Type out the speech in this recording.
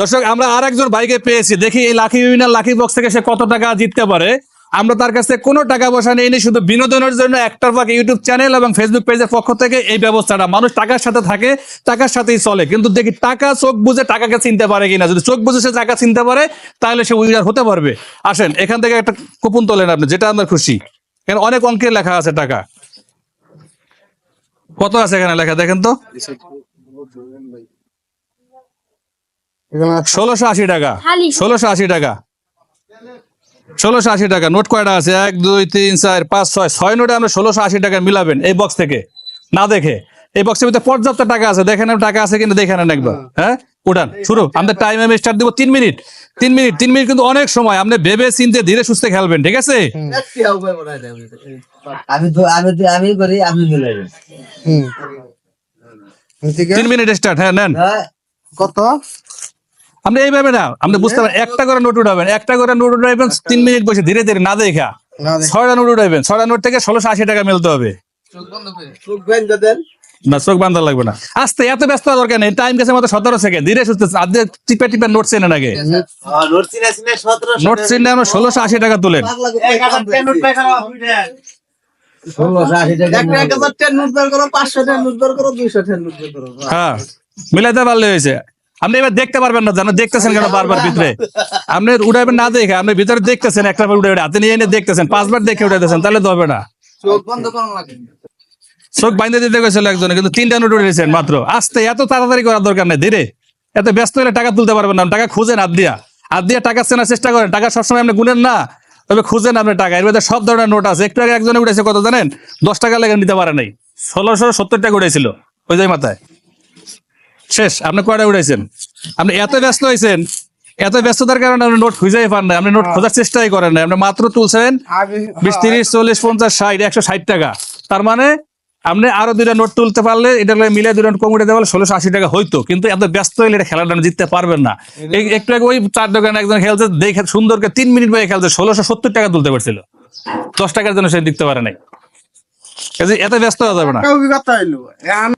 দর্শক, আমরা আর একজন ভাইকে পেয়েছি। দেখি এই লাকি উইনার, লাকি বক্স থেকে সে কত টাকা জিততে পারে। আমরা তার কাছে কোনো টাকা পয়সা নেই নি শুধু বিনোদনের জন্য একটার পাক ইউটিউব চ্যানেল এবং ফেসবুক পেজের পক্ষ থেকে এই ব্যবস্থাটা। মানুষ টাকার সাথে থাকে, টাকার সাথেই চলে। কিন্তু দেখি টাকা চোখ বুঝে টাকাকে চিনতে পারে কিনা। যদি চোখ বুঝে সে টাকা চিনতে পারে, তাহলে সে উইনার হতে পারবে। আসেন, এখান থেকে একটা কুপন তোলেন আপনি, যেটা আপনার খুশি। এখানে অনেক অঙ্কের লেখা আছে টাকা। কত আছে এখানে লেখা? দেখেন তো। ষোলোশো আশি টাকা। ষোলোশো আশি টাকা। ষোলোশো আশি টাকা নোট কয়টা আছে? এক দুই তিন চার পাঁচ ছয়। ছয় নোটে আমরা ষোলোশো আশি টাকা মিলাবেন এই বক্স থেকে। না দেখে। এই বক্সের ভিতরে পর্যাপ্ত টাকা আছে। দেখেন টাকা আছে কিন্তু দেখে নেন একবার। হ্যাঁ? উঠান শুরু। আমাদের টাইম আমি স্টার্ট দিব তিন মিনিট তিন মিনিট তিন মিনিট কিন্তু অনেক সময়। আপনি ভেবে চিনতে ধীরে সুস্থে খেলবেন ঠিক আছে? আমি তো আমি তো আমি করি আপনি মিলাই হুম। ঠিক তিন মিনিট স্টার্ট হ্যাঁ নেন। কত? আপনি এইভাবে না আপনি বুঝতে পারেন একটা করে নোট উঠাবেন একটা করে নোট উঠাবেন তিন মিনিট বসে ধীরে ধীরে না দেখা। ছয়টা নোট উঠাবেন ছয়টা নোট থেকে ষোলোশো আশি টাকা মিলতে হবে। না চোখ বান্ধা লাগবে না। আস্তে এত ব্যস্ত দরকার নেই টাইম গেছে মতো সতেরো সেকেন্ড ধীরে সুস্থ আদে টিপে টিপে নোট চেনেন আগে। নোট চিনে আমরা ষোলোশো আশি টাকা তুলেন। হ্যাঁ মিলাইতে পারলে হয়েছে। আপনি এবার দেখতে পারবেন না জানো দেখতেছেন কেন বারবার ভিতরে। আপনি উঠাবেন না দেখে আপনি ভিতরে দেখতেছেন একটা বার উঠে হাতে নিয়ে এনে দেখতেছেন পাঁচবার দেখে উঠাইতেছেন তাহলে তো হবে না। চোখ বাইন্দে দিতে গেছিল একজনে কিন্তু তিনটা নোট উঠেছেন মাত্র। আস্তে এত তাড়াতাড়ি করার দরকার নেই ধীরে। এত ব্যস্ত হলে টাকা তুলতে পারবেন না টাকা খুঁজেন হাত দিয়া হাত দিয়া টাকা চেনার চেষ্টা করেন টাকা সবসময় আপনি গুনেন না তবে খুঁজেন আপনি টাকা। এর মধ্যে সব ধরনের নোট আছে। একটু আগে একজনে উঠেছে কত জানেন? দশ টাকা লেগে নিতে পারে নাই। ষোলোশো সত্তর টাকা উঠেছিল ওই যে মাথায়। শেষ আপনি কয়টা উঠেছেন আপনি এত ব্যস্ত হয়েছেন এত ব্যস্ততার কারণে আপনি নোট খুঁজেই পান না আপনি নোট খোঁজার চেষ্টাই করেন না আপনি মাত্র তুলছেন বিশ তিরিশ চল্লিশ পঞ্চাশ ষাট একশো ষাট টাকা। তার মানে আপনি আরও দুইটা নোট তুলতে পারলে এটা মিলে দুইটা নোট কম উঠে দেওয়া ষোলোশো আশি টাকা হইতো কিন্তু এত ব্যস্ত হলে এটা খেলাটা জিততে পারবেন না। এই একটু আগে ওই চার দোকানে একজন খেলছে দেখে সুন্দরকে তিন মিনিট বয়ে খেলছে ষোলোশো সত্তর টাকা তুলতে পারছিল। দশ টাকার জন্য সে দিতে পারে নাই। এত ব্যস্ত হওয়া যাবে না। হইল।